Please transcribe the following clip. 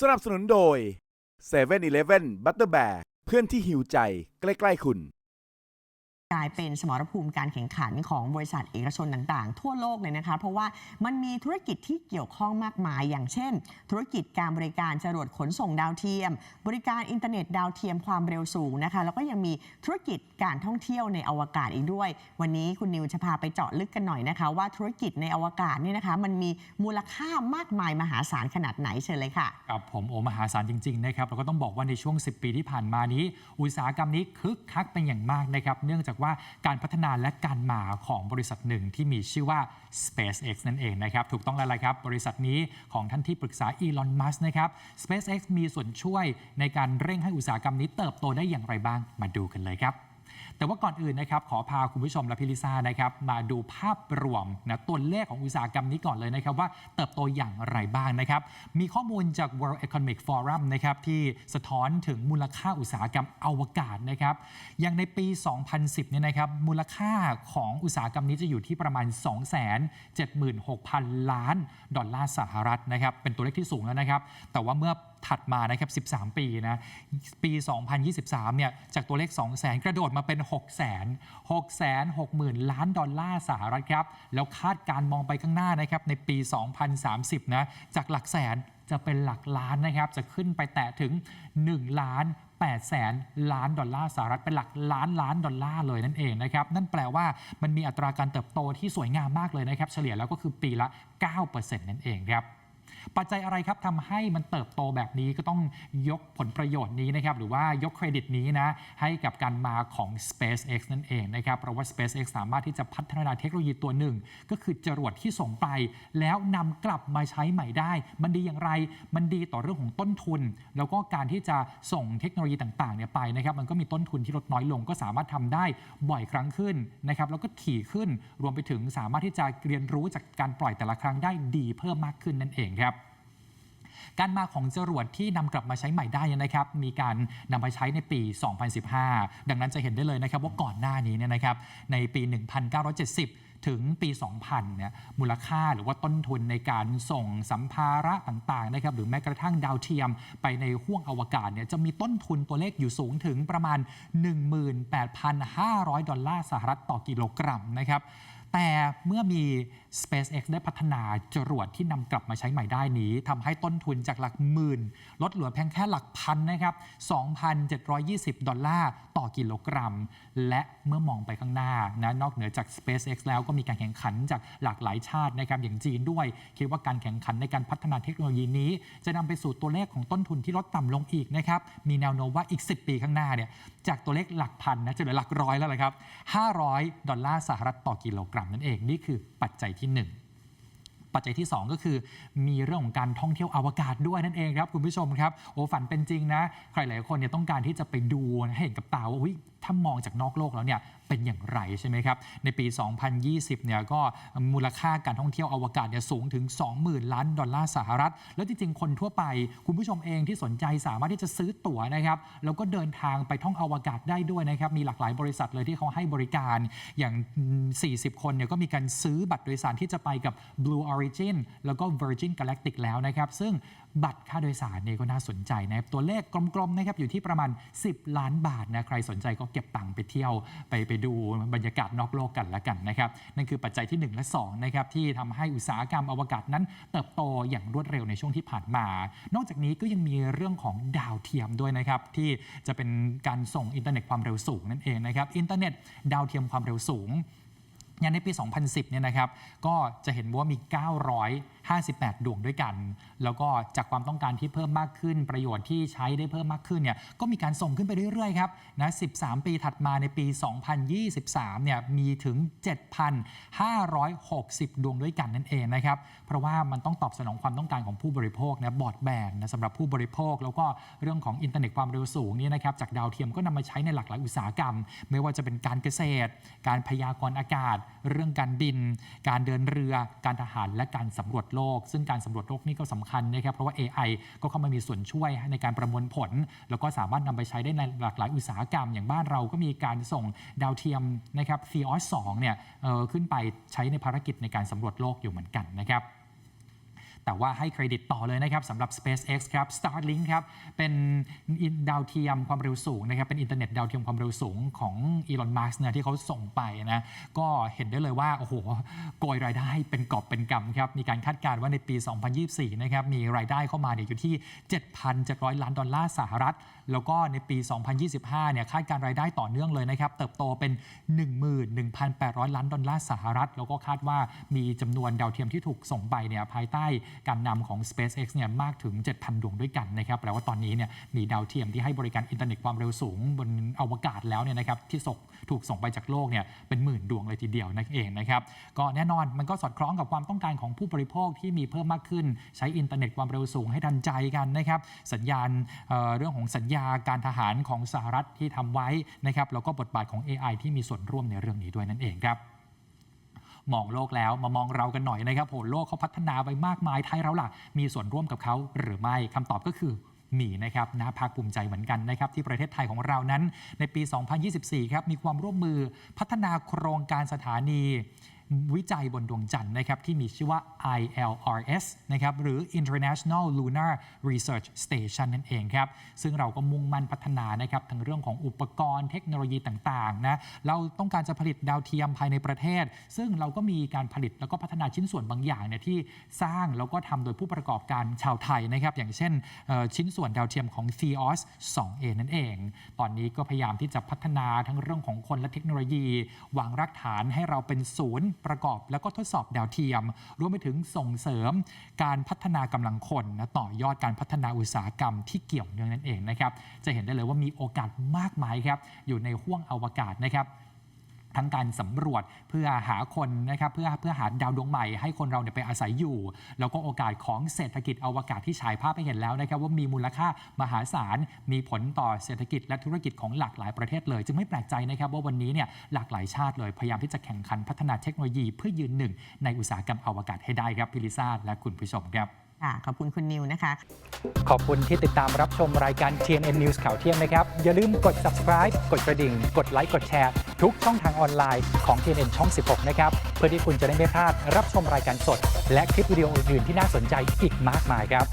สนับสนุนโดย7 e เ e ่ e อบัตเตอร์แบเพื่อนที่หิวใจใกล้ ๆ คุณ กลายเป็นสมรภูมิการแข่งขันของบริษัทเอกชนต่างๆ ทั่วโลกเลยนะคะ เพราะว่ามันมีธุรกิจที่เกี่ยวข้องมากมาย อย่างเช่น ธุรกิจการบริการจรวดขนส่งดาวเทียม บริการอินเทอร์เน็ตดาวเทียมความเร็วสูงนะคะ แล้วก็ยังมีธุรกิจการท่องเที่ยวในอวกาศอีกด้วย วันนี้คุณนิวจะพาไปเจาะลึกกันหน่อยนะคะ ว่าธุรกิจในอวกาศเนี่ยนะคะ มันมีมูลค่ามากมายมหาศาลขนาดไหนเชิญเลยค่ะกับผมโอมหาศาลจริงๆนะครับเราก็ต้องบอกว่าในช่วง 10 ปีที่ผ่านมานี้ อุตสาหกรรมนี้คึกคักเป็นอย่างมากนะครับเนื่องจากว่าการพัฒนาและการมาของบริษัทหนึ่งที่มีชื่อว่า SpaceX นั่นเองนะครับ ถูกต้องแล้วละครับ บริษัทนี้ของท่านที่ปรึกษาอีลอนมัสนะครับ SpaceX มีส่วนช่วยในการเร่งให้อุตสาหกรรมนี้เติบโตได้อย่างไรบ้างมาดูกันเลยครับ แต่ว่าก่อนอื่นนะครับขอพาคุณผู้ชมและพี่ลิซ่านะครับมาดูภาพรวมนะตัวเลขของอุตสาหกรรมนี้ก่อนเลยนะครับว่าเติบโตอย่างไรบ้างนะครับ มีข้อมูลจาก World Economic Forum นะครับที่สะท้อนถึงมูลค่าอุตสาหกรรมอวกาศนะครับอย่างในปี 2010 เนี่ยนะครับมูลค่าของอุตสาหกรรมนี้จะอยู่ที่ประมาณ 276,000 ล้าน ดอลลาร์สหรัฐนะครับเป็นตัวเลขที่สูงแล้วนะครับ แต่ว่าเมื่อถัดมานะครับ 13 ปีนะ ปี 2023 เนี่ย จากตัวเลข200,000 กระโดดมาเป็น 6 0 0 0 0 6 6 0 0 0 ล้านดอลลาร์สหรัฐครับ แล้วคาดการมองไปข้างหน้านะครับ ในปี 2030 นะ จากหลักแสนจะเป็นหลักล้านนะครับ จะขึ้นไปแตะถึง 1 ล้าน8แสนล้านดอลลาร์สหรัฐเป็นหลักล้านล้านดอลลาร์เลยนั่นเองนะครับ นั่นแปลว่ามันมีอัตราการเติบโตที่สวยงามมากเลยนะครับ เฉลี่ยแล้วก็คือปีละ 9%นั่นเองครับ ปัจจัยอะไรครับทำให้มันเติบโตแบบนี้ก็ต้องยกผลประโยชน์นี้นะครับหรือว่ายกเครดิตนี้นะให้กับการมาของ SpaceX นั่นเองนะครับเพราะว่า SpaceX สามารถที่จะพัฒนาเทคโนโลยีตัวหนึ่ง ก็คือจรวดที่ส่งไป แล้วนำกลับมาใช้ใหม่ได้ มันดีอย่างไร มันดีต่อเรื่องของต้นทุน แล้วก็การที่จะส่งเทคโนโลยีต่างๆเนี่ยไปนะครับมันก็มีต้นทุนที่ลดน้อยลง ก็สามารถทำได้บ่อยครั้งขึ้นนะครับแล้วก็ถี่ขึ้นรวมไปถึงสามารถที่จะเรียนรู้จากการปล่อยแต่ละครั้งได้ดีเพิ่มมากขึ้นนั่นเองครับ การมาของจรวดที่นำกลับมาใช้ใหม่ได้นะครับ มีการนำมาใช้ในปี 2015 ดังนั้นจะเห็นได้เลยนะครับว่าก่อนหน้านี้เนี่ยนะครับในปี 1970ถึงปี 2000 เนี่ย มูลค่าหรือว่าต้นทุนในการส่งสัมภาระต่างๆ นะครับ หรือแม้กระทั่งดาวเทียมไปในห้วงอวกาศ เนี่ย จะมีต้นทุนตัวเลขอยู่สูงถึงประมาณ 18,500 ดอลลาร์สหรัฐต่อกิโลกรัมนะครับ แต่เมื่อมี SpaceX ได้พัฒนาจรวดที่นำกลับมาใช้ใหม่ได้นี้ทำให้ต้นทุนจากหลักหมื่น ลดเหลือเพียงแค่หลักพันนะครับ 2,720 ดอลลาร์ต่อกิโลกรัม และเมื่อมองไปข้างหน้านะนอกเหนือจาก SpaceX แล้วก็มีการแข่งขันจากหลากหลายชาตินะครับอย่างจีนด้วย คิดว่าการแข่งขันในการพัฒนาเทคโนโลยีนี้ จะนำไปสู่ตัวเลขของต้นทุนที่ลดต่ำลงอีกนะครับมีแนวโน้มว่าอีก 10 ปีข้างหน้าเนี่ยจากตัวเลขหลักพันนะจะเหลือหลักร้อยแล้วละครับ500 ดอลลาร์สหรัฐต่อกิโลกรัมนั่นเองนี่คือปัจจัยที่ 1 ปัจจัยที่ 2 ก็คือ มีเรื่องของการท่องเที่ยวอวกาศด้วยนั่นเองครับคุณผู้ชมครับโอ้ฝันเป็นจริงนะ ใครหลายคนเนี่ยต้องการที่จะไปดูให้เห็นกับตาว่าอุ๊ยถ้ามองจากนอกโลกแล้วเนี่ยเป็นอย่างไรใช่ไหมครับ ในปี 2020 เนี่ยก็มูลค่าการท่องเที่ยวอวกาศเนี่ยสูงถึง 20,000 ล้านดอลลาร์สหรัฐ แล้วจริง ๆ คนทั่วไป คุณผู้ชมเองที่สนใจสามารถที่จะซื้อตั๋วนะครับ แล้วก็เดินทางไปท่องอวกาศได้ด้วยนะครับ มีหลากหลายบริษัทเลยที่เขาให้บริการอย่าง 40 คนเนี่ยก็มีการซื้อบัตรโดยสารที่จะไปกับ Blue Origin แล้วก็ Virgin Galactic แล้วนะครับ ซึ่งบัตรค่าโดยสารเนี่ยก็น่าสนใจนะครับ ตัวเลขกลมๆนะครับอยู่ที่ประมาณ 10 ล้านบาทนะ ใครสนใจก็เก็บตังค์ไปเที่ยวไปไปดูบรรยากาศนอกโลกกันละกันนะครับ นั่นคือปัจจัยที่ 1 และ2นะครับที่ทำให้อุตสาหกรรมอวกาศนั้น เติบโตอย่างรวดเร็วในช่วงที่ผ่านมา นอกจากนี้ก็ยังมีเรื่องของดาวเทียมด้วยนะครับที่จะเป็นการส่งอินเทอร์เน็ตความเร็วสูงนั่นเองนะครับ อินเทอร์เน็ตดาวเทียมความเร็วสูง ย่างในปี 2010 เนี่ยนะครับ ก็จะเห็นว่ามี 958 ดวงด้วยกัน แล้วก็จากความต้องการที่เพิ่มมากขึ้น ประโยชน์ที่ใช้ได้เพิ่มมากขึ้นเนี่ย ก็มีการส่งขึ้นไปเรื่อยๆ ครับ นะ 13 ปีถัดมาในปี 2023 เนี่ย มีถึง 7,560 ดวงด้วยกันนั่นเองนะครับ เพราะว่ามันต้องตอบสนองความต้องการของผู้บริโภคนะ บอร์ดแบนนะสำหรับผู้บริโภค แล้วก็เรื่องของอินเทอร์เน็ตความเร็วสูงนี่นะครับ จากดาวเทียมก็นำมาใช้ในหลากหลายอุตสาหกรรม ไม่ว่าจะเป็นการเกษตร การพยากรณ์อากาศเรื่องการบิน การเดินเรือ การทหารและการสำรวจโลก ซึ่งการสำรวจโลกนี่ก็สำคัญนะครับเพราะว่า AI ก็เข้ามามีส่วนช่วยในการประมวลผล แล้วก็สามารถนำไปใช้ได้ในหลากหลายอุตสาหกรรม อย่างบ้านเราก็มีการส่งดาวเทียมนะครับ t h e o s 2เนี่ยขึ้นไปใช้ในภารกิจในการสำรวจโลกอยู่เหมือนกันนะครับ แต่ว่าให้เครดิตต่อเลยนะครับสำหรับ SpaceX ครับ Starlink ครับ เป็นดาวเทียมความเร็วสูงนะครับ เป็นอินเทอร์เน็ตดาวเทียมความเร็วสูงของอีลอนมัสก์นะที่เขาส่งไปนะ ก็เห็นได้เลยว่า โอ้โห โกยรายได้เป็นกอบเป็นกำครับ มีการคาดการณ์ว่าในปี 2024 นะครับ มีรายได้เข้ามาเนี่ยอยู่ที่ 7,700 ล้านดอลลาร์สหรัฐ แล้วก็ในปี 2025 เนี่ย คาดการรายได้ต่อเนื่องเลยนะครับ เติบโตเป็น 11,800 ล้านดอลลาร์สหรัฐ แล้วก็คาดว่ามีจำนวนดาวเทียมที่ถูกส่งไปเนี่ยภายใต้การนำของ SpaceX เนี่ยมากถึง 7,000 ดวงด้วยกันนะครับแปลว่าตอนนี้เนี่ยมีดาวเทียมที่ให้บริการอินเทอร์เน็ตความเร็วสูงบนอวกาศแล้วเนี่ยนะครับที่ส่งถูกส่งไปจากโลกเนี่ยเป็นหมื่นดวงเลยทีเดียวนั่นเองนะครับก็แน่นอนมันก็สอดคล้องกับความต้องการของผู้บริโภคที่มีเพิ่มมากขึ้น ใช้อินเทอร์เน็ตความเร็วสูงให้ทันใจกันนะครับสัญญาณเเรื่องของสัญญาการทหารของสหรัฐที่ทำไว้นะครับแล้วก็บทบาทของ AI ที่มีส่วนร่วมในเรื่องนี้ด้วยนั่นเองครับ มองโลกแล้วมามองเรากันหน่อยนะครับโหโลกเขาพัฒนาไปมากมายไทยเราล่ะ มีส่วนร่วมกับเขาหรือไม่คำตอบก็คือมีนะครับน่าภาคภูมิใจเหมือนกันนะครับที่ประเทศไทยของเรานั้น ในปี 2024 ครับมีความร่วมมือพัฒนาโครงการสถานี วิจัยบนดวงจันทร์นะครับที่มีชื่อว่า ILRS นะครับหรือ International Lunar Research Station นั่นเองครับซึ่งเราก็มุ่งมั่นพัฒนานะครับทั้งเรื่องของอุปกรณ์เทคโนโลยีต่างๆนะเราต้องการจะผลิตดาวเทียมภายในประเทศ ซึ่งเราก็มีการผลิตแล้วก็พัฒนาชิ้นส่วนบางอย่างเนี่ยที่สร้างแล้วก็ทำโดยผู้ประกอบการชาวไทยนะครับอย่างเช่นชิ้นส่วนดาวเทียมของ Theos 2A นั่นเอง ตอนนี้ก็พยายามที่จะพัฒนาทั้งเรื่องของคนและเทคโนโลยี วางรากฐานให้เราเป็นศูนย์ประกอบ แล้วก็ทดสอบดาวเทียม รวมไปถึงส่งเสริมการพัฒนากำลังคนนะต่อยอดการพัฒนาอุตสาหกรรมที่เกี่ยวเนื่องนั่นเองนะครับจะเห็นได้เลยว่ามีโอกาสมากมายครับอยู่ในห้วงอวกาศนะครับ ทั้งการสำรวจเพื่อหาคนนะครับเพื่อเพื่อหาดาวดวงใหม่ให้คนเราเนี่ยไปอาศัยอยู่ แล้วก็โอกาสของเศรษฐกิจอวกาศที่ฉายภาพไปเห็นแล้วนะครับว่ามีมูลค่ามหาศาลมีผลต่อเศรษฐกิจและธุรกิจของหลากหลายประเทศเลย จึงไม่แปลกใจนะครับว่าวันนี้เนี่ยหลากหลายชาติเลยพยายามที่จะแข่งขันพัฒนาเทคโนโลยีเพื่อยืนหนึ่งในอุตสาหกรรมอวกาศให้ได้ครับพิลิซ่าและคุณผู้ชมครับ ค่ะขอบคุณคุณนิวนะคะ ขอบคุณที่ติดตามรับชมรายการ TNN News ข่าวเที่ยงนะครับ อย่าลืมกด subscribe กดกระดิ่ง กดไลค์กดแชร์ทุกช่องทางออนไลน์ของ TNN ช่อง 16 นะครับ เพื่อที่คุณจะได้ไม่พลาดรับชมรายการสด และคลิปวิดีโออื่นๆที่น่าสนใจอีกมากมายครับ